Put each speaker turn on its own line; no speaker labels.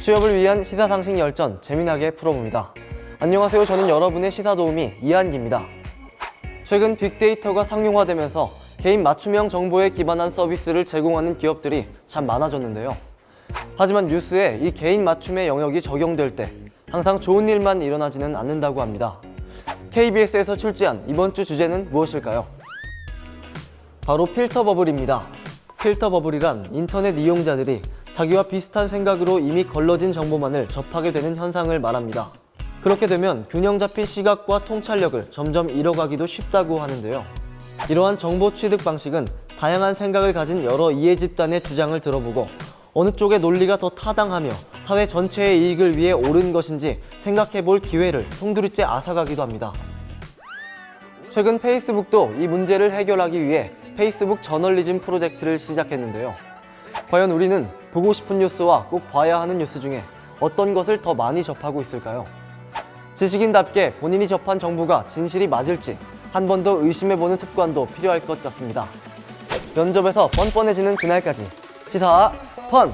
취업을 위한 시사상식 열전 재미나게 풀어봅니다. 안녕하세요. 저는 여러분의 시사 도우미 이한기입니다. 최근 빅데이터가 상용화되면서 개인 맞춤형 정보에 기반한 서비스를 제공하는 기업들이 참 많아졌는데요. 하지만 뉴스에 이 개인 맞춤의 영역이 적용될 때 항상 좋은 일만 일어나지는 않는다고 합니다. KBS에서 출제한 이번 주 주제는 무엇일까요? 바로 필터 버블입니다. 필터 버블이란 인터넷 이용자들이 자기와 비슷한 생각으로 이미 걸러진 정보만을 접하게 되는 현상을 말합니다. 그렇게 되면 균형 잡힌 시각과 통찰력을 점점 잃어가기도 쉽다고 하는데요. 이러한 정보 취득 방식은 다양한 생각을 가진 여러 이해 집단의 주장을 들어보고 어느 쪽의 논리가 더 타당하며 사회 전체의 이익을 위해 옳은 것인지 생각해 볼 기회를 송두리째 앗아가기도 합니다. 최근 페이스북도 이 문제를 해결하기 위해 페이스북 저널리즘 프로젝트를 시작했는데요. 과연 우리는 보고 싶은 뉴스와 꼭 봐야 하는 뉴스 중에 어떤 것을 더 많이 접하고 있을까요? 지식인답게 본인이 접한 정보가 진실이 맞을지 한 번 더 의심해보는 습관도 필요할 것 같습니다. 면접에서 뻔뻔해지는 그날까지 시사 펀!